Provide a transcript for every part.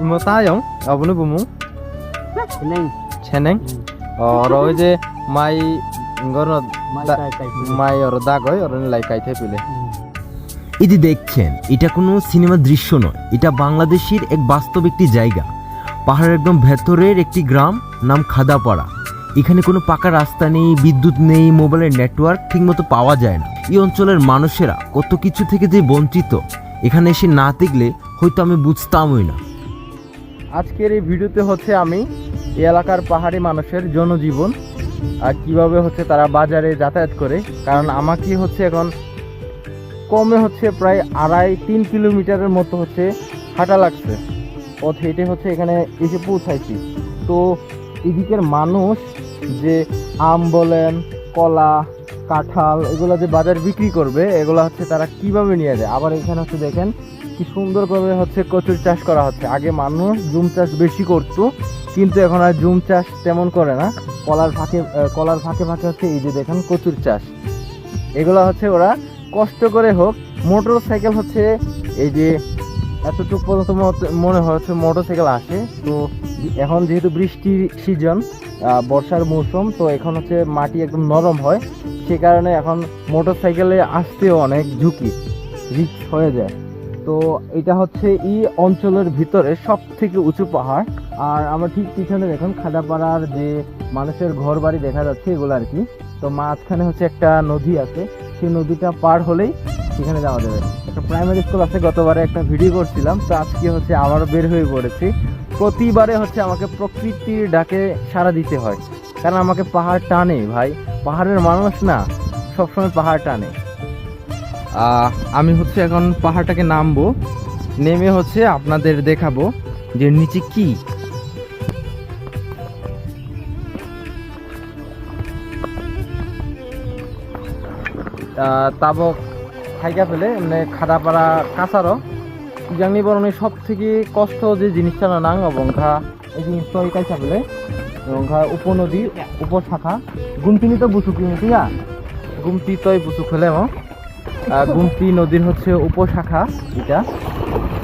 Imo Tayang আবনো বুমু? Neng. ছেনেং? আর ওই যে মাই গর. মাই আর দাগ হয় আর লাই কাইতে পিলে। যে দেখছেন এটা কোনো সিনেমার দৃশ্য নয় এটা বাংলাদেশের এক বাস্তব একটি জায়গা। পাহাড়ের একদম ভেতরের একটি গ্রাম নাম খাদাপাড়া। এখানে কোনো পাকা রাস্তা নেই বিদ্যুৎ নেই মোবাইলের নেটওয়ার্ক ঠিকমতো পাওয়া যায় না। এই অঞ্চলের মানুষেরা কত কিছু থেকে যে বঞ্চিত এখানে এসে না দেখলে হয়তো আমি বুঝতামই না। আজকের এই ভিডিওতে হচ্ছে আমি এই এলাকার পাহাড়ি মানুষের জনজীবন আর কীভাবে হচ্ছে তারা বাজারে যাতায়াত করে। কারণ আমাকে হচ্ছে এখন কমে হচ্ছে প্রায় আড়াই তিন কিলোমিটারের মতো হচ্ছে হাঁটা লাগছে। পথ হেঁটে হচ্ছে এখানে এসে পৌঁছাইছি। তো এদিকের মানুষ যে আম বলেন, কলা, কাঁঠাল, এগুলো যে বাজার বিক্রি করবে, এগুলো হচ্ছে তারা কীভাবে নিয়ে যায়? আবার এখানে হচ্ছে দেখেন কি সুন্দর করে হচ্ছে কচুর চাষ করা হচ্ছে। আগে মানুষ জুম চাষ বেশি করতো, কিন্তু এখন আর জুম চাষ তেমন করে না। কলার ফাঁকে কলার ফাঁকে ফাঁকে হচ্ছে এই যে দেখেন কচুর চাষ। এগুলো হচ্ছে ওরা কষ্ট করে হোক, মোটর সাইকেল হচ্ছে এই যে এতটুকু পর্যন্ত মনে হচ্ছে মোটর সাইকেল আসে। তো এখন যেহেতু বৃষ্টির সিজন বর্ষার মৌসুম, তো এখন হচ্ছে মাটি একদম নরম হয়। সে কারণে এখন মোটর সাইকেলে আসতেও অনেক ঝুঁকি, রিস্ক হয়ে যায়। তো এটা হচ্ছে এই অঞ্চলের ভিতরে সব থেকে উঁচু পাহাড়। আর আমার ঠিক পিছনে দেখুন খাদাপাড়ার যে মানুষের ঘর বাড়ি দেখা যাচ্ছে, এগুলো আর কি। তো মাঝখানে হচ্ছে একটা নদী আছে, সেই নদীটা পার হলেই সেখানে যাওয়া যাবে। একটা প্রাইমারি স্কুল আছে, গতবারে একটা ভিডিও করছিলাম, তো আজকে হচ্ছে আবারও বের হয়ে পড়েছি। প্রতিবারে হচ্ছে আমাকে প্রকৃতির ডাকে সাড়া দিতে হয়, কারণ আমাকে পাহাড় টানে ভাই। পাহাড়ের মানুষ না, সবসময় পাহাড় টানে। আমি হচ্ছে এখন পাহাড়টাকে নামবো নেমে হচ্ছে আপনাদের দেখাবো যে নিচে কি। তাবক খাইকা ফেলে মানে খাড়াপাড়া কাঁচারও জানি বরং সব থেকে কষ্ট যে জিনিসটা না নাং ঘা এই জিনিসটা ওই কাইসা ফেলে। এবং ঘা উপনদী উপশাখা। গুমতিনি তো বুসুক কিয়া গুমতি তই বুসুক ফেলে এবং আহ, গুমতি নদীর হচ্ছে উপশাখা এটা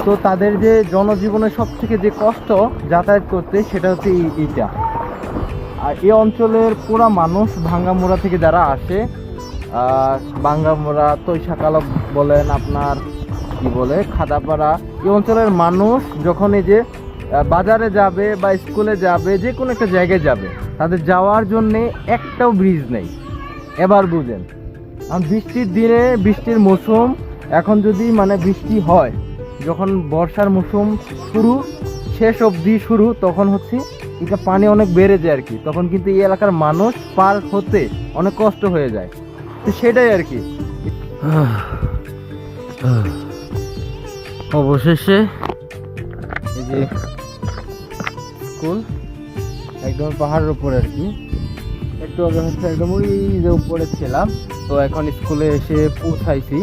তো তাদের যে জনজীবনের সব থেকে যে কষ্ট যাতায়াত করতে সেটা হচ্ছে এই- এইটা। আর এই অঞ্চলের পুরা মানুষ ভাঙ্গামোড়া থেকে যারা আসে ভাঙ্গামোড়া তৈশাকালক বলেন আপনার কি বলে, খাদাপাড়া, এই অঞ্চলের মানুষ যখন এই যে বাজারে যাবে বা স্কুলে যাবে, যে কোনো একটা জায়গায় যাবে, তাদের যাওয়ার জন্যে একটাও ব্রিজ নেই। এবার বুঝেন বৃষ্টির দিনে বৃষ্টির মৌসুম এখন যদি মানে বৃষ্টি হয় যখন বর্ষার মৌসুম শুরু শেষ অবধি শুরু তখন হচ্ছে এটা পানি অনেক বেড়ে যায় আর কি। তখন কিন্তু এই এলাকার মানুষ পার হতে অনেক কষ্ট হয়ে যায়। তো সেটাই আর কি। অবশেষে এই যে স্কুল একদম পাহাড়ের উপরে আর কি। একটু আগে হচ্ছে একদম ওই যে উপরে ছিলাম। তো এখন স্কুলে এসে পৌঁছাইছি।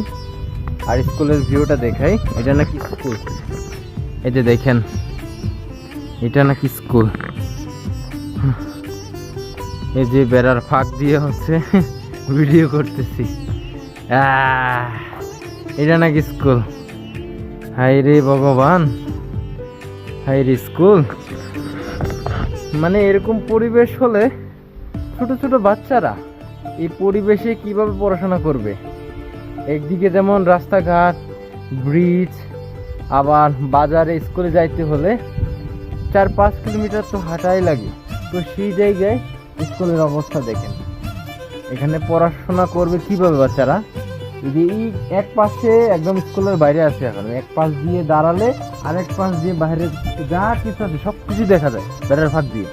আর স্কুলের ভিউটা দেখাই। এটা নাকি স্কুল? এই যে দেখেন, এটা নাকি স্কুল। এই যে বেড়ার ফাঁক দিয়ে হচ্ছে ভিডিও করতেছি। এটা নাকি স্কুল? হাই রে ভগবান। হাই রে স্কুল। মানে এরকম পরিবেশ হলে ছোট ছোট বাচ্চারা এই পরিবেশে কীভাবে পড়াশোনা করবে? একদিকে যেমন রাস্তাঘাট ব্রিজ আবার বাজারে স্কুলে যাইতে হলে চার পাঁচ কিলোমিটার তো হাঁটাই লাগে। তো সেই জায়গায় স্কুলের অবস্থা দেখেন। এখানে পড়াশোনা করবে কীভাবে বাচ্চারা? যদি এই এক পাশে একদম স্কুলের বাইরে আছে এখন, এক পাশ দিয়ে দাঁড়ালে আর এক পাশ দিয়ে বাইরে যা কিছু আছে সব কিছু দেখা যায়, বেড়ার ফাঁক দিয়ে।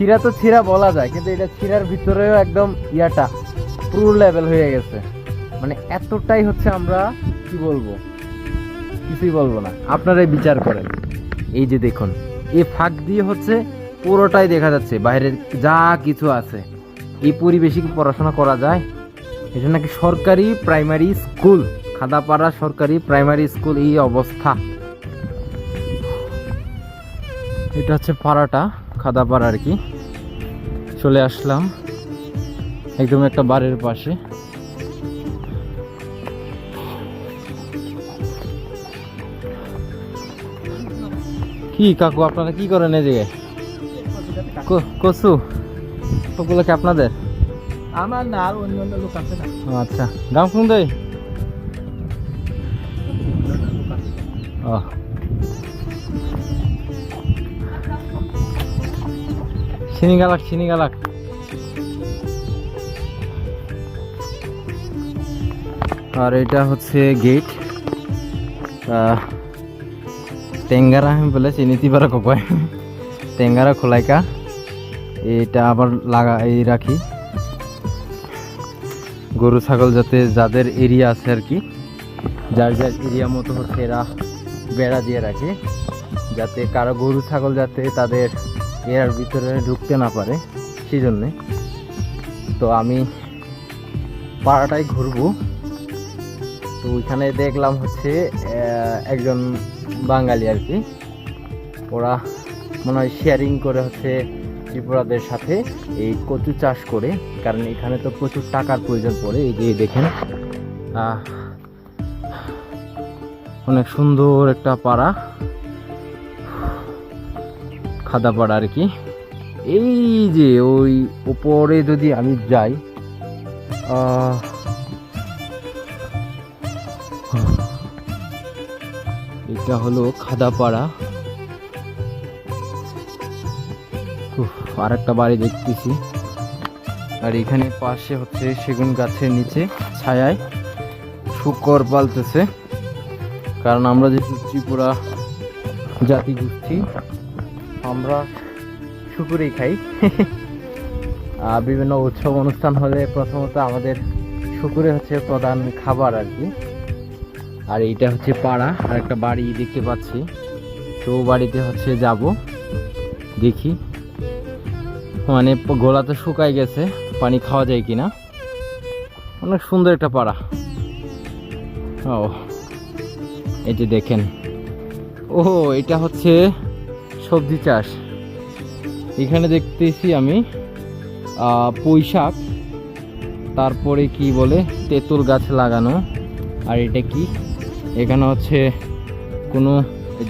ছিঁড়া তো ছিঁড়া বলা যায়, কিন্তু এটা ছিঁড়ার ভিতরেও একদম ইয়াটা পুরো লেভেল হয়ে গেছে। মানে এতটাই হচ্ছে আমরা, কি বলব? কিছুই বলব না। আপনারাই বিচার করেন। এই যে দেখুন, এই ফাঁক দিয়ে হচ্ছে পুরোটাই দেখা যাচ্ছে বাইরের যা কিছু আছে। এই পরিবেশে কি পড়াশোনা করা যায়? এটা নাকি সরকারি প্রাইমারি স্কুল খাদাপাড়া সরকারি প্রাইমারি স্কুল এই অবস্থা। এটা হচ্ছে পাড়াটা। খাদাপাড়া আর কি। চলে আসলাম একদম একটা বাড়ির পাশে। কি কাকু আপনারা কি করেন এই জায়গায় ক- কচু সবগুলো কি আপনাদের? আমার না আর অন্য অন্য লোক আছে না। আচ্ছা। গাম কোন দেই ও। চিনি গালাক গালাক। আর এটা হচ্ছে গেট টেঙ্গারা বলে চিনিতি পারা কয় টেঙ্গারা খোলাইকা। এটা আবার লাগা এই রাখি। গরু, ছাগল যাতে যাদের এরিয়া আছে আর কি, যার যার এরিয়া মতো হচ্ছে এরা বেড়া দিয়ে রাখে। যাতে কারও গরু, ছাগল যাতে তাদের এরার ভিতরে ঢুকতে না পারে সেই জন্যে তো আমি পাড়াটাই ঘুরবো। তো ওইখানে দেখলাম হচ্ছে একজন বাঙালি আর কি। ওরা মনে হয় শেয়ারিং করে হচ্ছে ত্রিপুরাদের সাথে এই কচু চাষ করে, কারণ এখানে তো প্রচুর টাকার প্রয়োজন পড়ে, এই যে দেখেন। অনেক সুন্দর একটা পাড়া। খাদা পাড়া আর কি। এই যে ওই উপরে যদি আমি যাই এটা হলো খাদাপাড়া। আর একটা বাড়ি দেখতেছি। আর এখানে পাশে হচ্ছে সেগুন গাছের নিচে ছায়ায় শুকর পালতেছে। কারণ আমরা যেহেতু ত্রিপুরা জাতি গোষ্ঠী আমরা শুকুরই খাই। বিভিন্ন উৎসব অনুষ্ঠান হলে প্রথমত আমাদের শুকুরে হচ্ছে প্রধান খাবার আর কি। আর এইটা হচ্ছে পাড়া আর একটা বাড়ি দেখতে পাচ্ছি। তো বাড়িতে হচ্ছে যাব, দেখি। মানে গোলা তো শুকায় গেছে, পানি খাওয়া যায় কিনা। অনেক সুন্দর একটা পাড়া। ও, এই যে দেখেন। ও এটা হচ্ছে সবজি চাষ। এখানে দেখতেছি আমি পুঁই শাক, তারপরে কি বলে, তেঁতুল গাছ লাগানো। আর এটা কি? এখানে হচ্ছে কোনো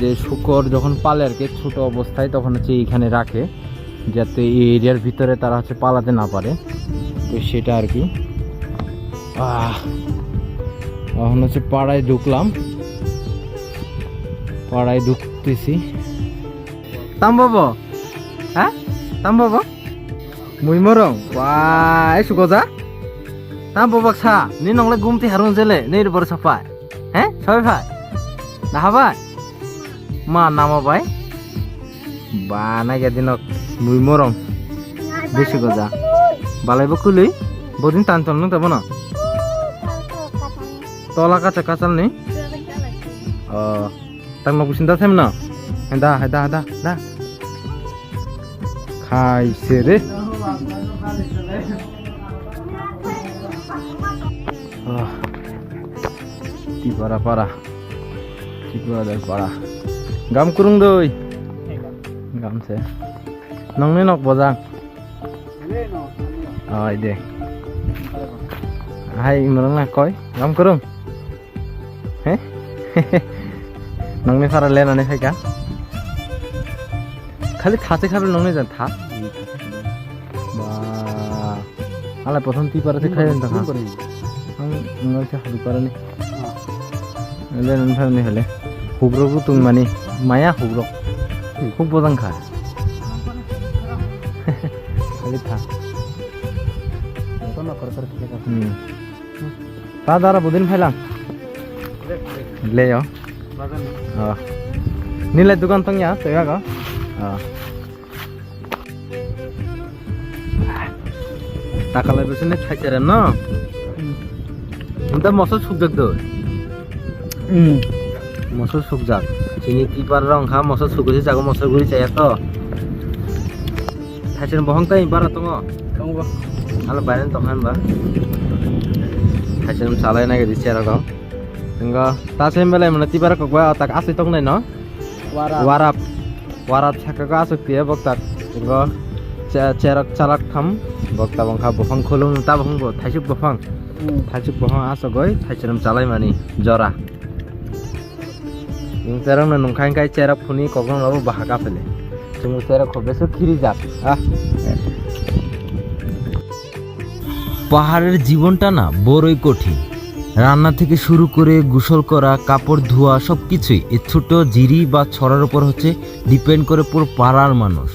যে শুকর যখন পালে আর কি, ছোটো অবস্থায় তখন হচ্ছে এইখানে রাখে, যাতে এই এরিয়ার ভিতরে তারা হচ্ছে পালাতে না পারে। তো সেটা আর কি। এখন হচ্ছে পাড়ায় ঢুকলাম। পাড়ায় ঢুকতেছি। তাম হ্যাঁ তাম মুই মরং ওয়াই সুগজা তাম সা নি নংলে গুমতি হারুন জেলে। নেই বড় সাফায় হ্যাঁ সবাই ভাই। না হাবাই মা নামাবাই বা নাইগা দিনক মুই মরং বেশি গজা বালাইব কুলই বদিন টান টান নং না? তলা কাঁচা কাঁচাল নেই ও তাক নক বুঝিন দাসেম না? হেদা হেদা হেদা দা। খাইছে রে আহ, ti para para Cikgu ada para Gam kurung doi Gam se Nong ni nok bozang Oh ide Hai imrang na koi Gam kurung খালি থাচে খাবে নং যান থা আলা প্রথম তি পারাতে খাই luparan ni Ele nan thar ni hele hubro ku tung mani maya hubro খুব বোজাং খা খালি থা তা দ্বারা বুদিন ফাইলাম লে ờ nilai dukan tong kau ờ টাকালাই বেসনে খাইছে না? কিন্তু মশল সুযোগ তো মশল সুখ যাক। চিনি তিপার রং খা মশল সুগুছি যাগো মশল গুলি চাই তো থাইছেন বহং তাই বারা তো আলো বাইরে তখন বা। থাইছেন চালাই নাগে দিছে আর গাও enggak tasen belai mana tibar kok gua tak asli tong nai no warap chaka ka asuk tie bok tak enggak cerak kham bok ta bang kha bofang khulung ta bang bo thaisuk bofang thaisuk bofang asok goi thaisenam chalai mani jora yung serang na nung kain kai cerak puni kokong labu bahaka pele chung cerak ko beso kiri jak ah পাহাড়ের জীবনটা না বড়ই কঠিন রান্না থেকে শুরু করে গোসল করা, কাপড় ধোয়া সব কিছুই এই ছোট জিরি বা ছড়ার উপর হচ্ছে ডিপেন্ড করে পুরো পাড়ার মানুষ।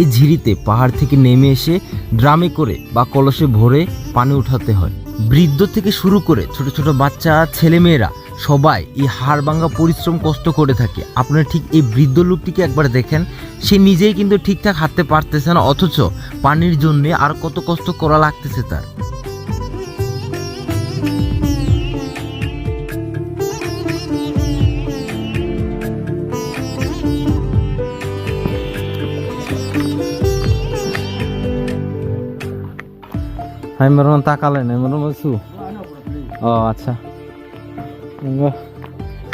এই ঝিরিতে পাহাড় থেকে নেমে এসে ড্রামে করে বা কলসে ভরে পানি উঠাতে হয়। বৃদ্ধ থেকে শুরু করে ছোট ছোট বাচ্চা, ছেলেমেয়েরা সবাই এই হাড় ভাঙা পরিশ্রম কষ্ট করে থাকে। আপনারা ঠিক এই বৃদ্ধ লোকটিকে একবার দেখেন। সে নিজেই কিন্তু ঠিকঠাক হাঁটতে পারতেছে না, অথচ পানির জন্য আর কত কষ্ট করা লাগতেছে তার। hai meron takale ne meron su oh acha ngo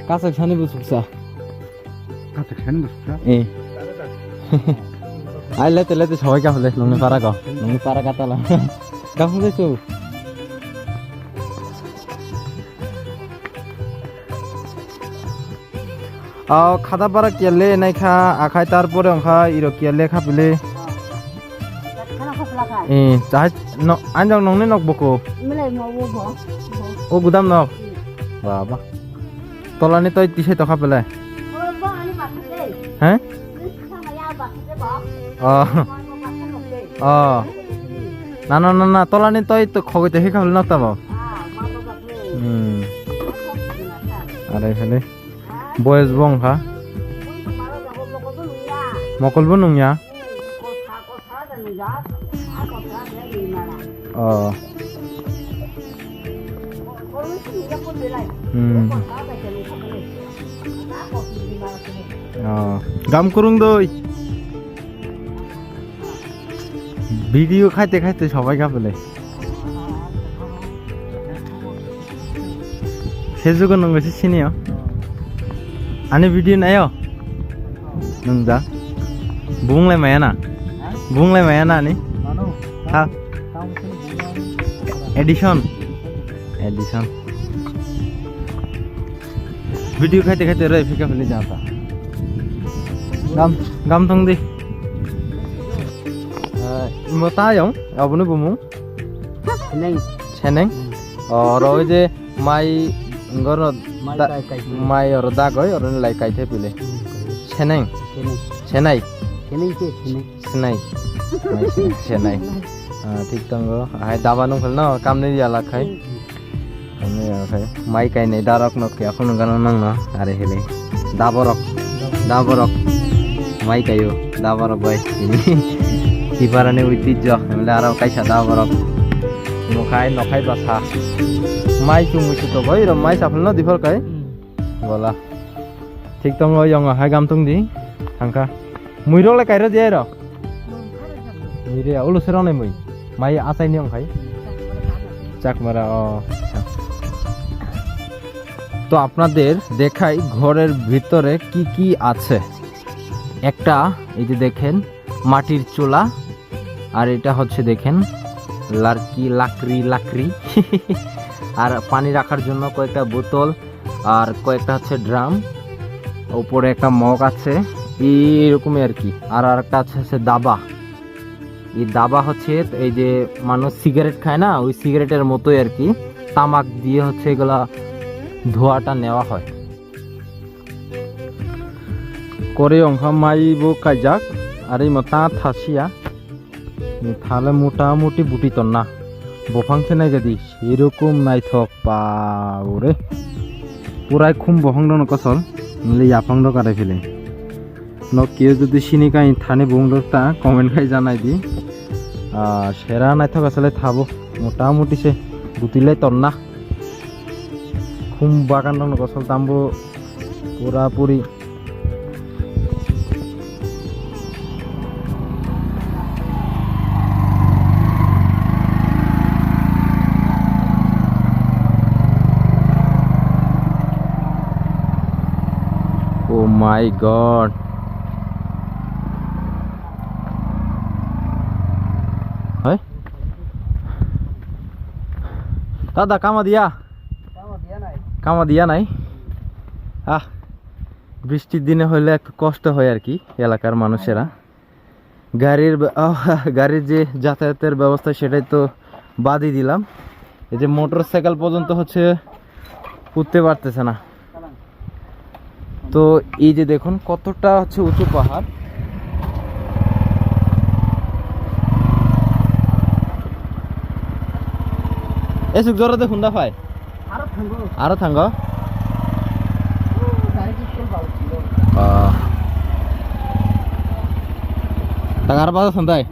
kasak sani bu suksa eh ai lete lete সবাই কাফলে নংনি পারা গাও নংনি পারা কাতালা কাফলে চু আও খাদা পারা কেলে নাইখা আখাই তারপরে অংখা ইরো কেলে খাপিলে এ চাই ন আনজং নংনি নক বকো। ও গুদাম নক। বাবা। তলানি তই তিসাই টকা পেলাই। হ্যাঁ অ। অ। না না না না, তলানি তই তো খগইতে সেই খাবলৈ পাও আরে এখানে বয়স বংখা মকলবো নংয়া অ। গাম করুন দই ভিডিও খাইতে খাইতে সবাই খা ফেলে সেজুগো নঙ্গসি সিনিও আনি ভিডিও নাই নজা বুংলাই মায় না। বুংলাই মায় না আনি। এডিশন। এডিশন। ভিডিও খাইতে খাইতে রে ফিকা ফেলে যাতা গাম গাম থং দি। মতা যাও আবনু বুমু। সেনেং সেনেং আর ওই যে মাই গর মাই আর দাগ হয় আর লাই কাইতে পিলে। সেনেং সেনাই সেনাই সেনাই সেনাই ঠিক তঙ্গ আই দাবানো খেল না কামনে দিয়া Lakhai darok nok ya aku nunggu nang no are hele daborok daborok mai kayo daborok boy ini kibarane ঐতিহ্য, এমলে আর কাইসা দাবরক। নখাই নখাই বাসা মাই চুমুইছো তো বই র মাই সাফল ন দিফর কাই? বলা ঠিক তো ওই অঙ্গ হাই গাম তুং দি থাঙ্কা মুই রলে কাইরা দিয়ে র মুই রে ওলো সেরনে মুই। মাই আসাই নিয়ম খাই চাক মারা ও আচ্ছা তো আপনাদের দেখাই ঘরের ভিতরে কি কি আছে। একটা, এই যে দেখেন, মাটির চোলা, আর এটা হচ্ছে দেখেন, লার্কি, লাকড়ি লাকড়ি। আর পানি রাখার জন্য কয়েকটা বোতল, আর কয়েকটা হচ্ছে ড্রাম। উপরে একটা মগ আছে এইরকমই আর কি। আর আর একটা আছে, হচ্ছে দাবা। এই দাবা হচ্ছে, এই যে মানুষ সিগারেট খায় না, ওই সিগারেটের মতোই আর কি। তামাক দিয়ে হচ্ছে এগুলা ধোয়াটা নেওয়া হয়। করে অংখা মাইবো কাইজাক আর এই মতা থাসিয়া তাহলে মোটামুটি বুটি তো না বফাংছে নাই যদি সেরকম নাই থক পাওরে পুরাই খুম বহং দন কসল নলে ইয়াফাং আরে ফেলে। ন কেউ যদি চিনি কাই থানে বং তা কমেন্ট খাই জানাই দি। সেরা নাই থক আসলে থাবো। মোটামুটি সে বুটিলাই তন্না। కుంభాకండం pura-puri. Oh my god. Hey? Tada kama dia. কামা দিয়া নাই। আহ, বৃষ্টির দিনে হলে একটু কষ্ট হয় আর কি এলাকার মানুষেরা। গাড়ির গাড়ির যে যাতায়াতের ব্যবস্থা সেটাই তো বাদই দিলাম। এই যে মোটর সাইকেল পর্যন্ত হচ্ছে উঠতে পারতেছে না। তো এই যে দেখুন কতটা হচ্ছে উঁচু পাহাড়। এসুক, জোরে দেখুন, দা ভাই। আরও থাকব আরও থাঙ্গ গাড়ি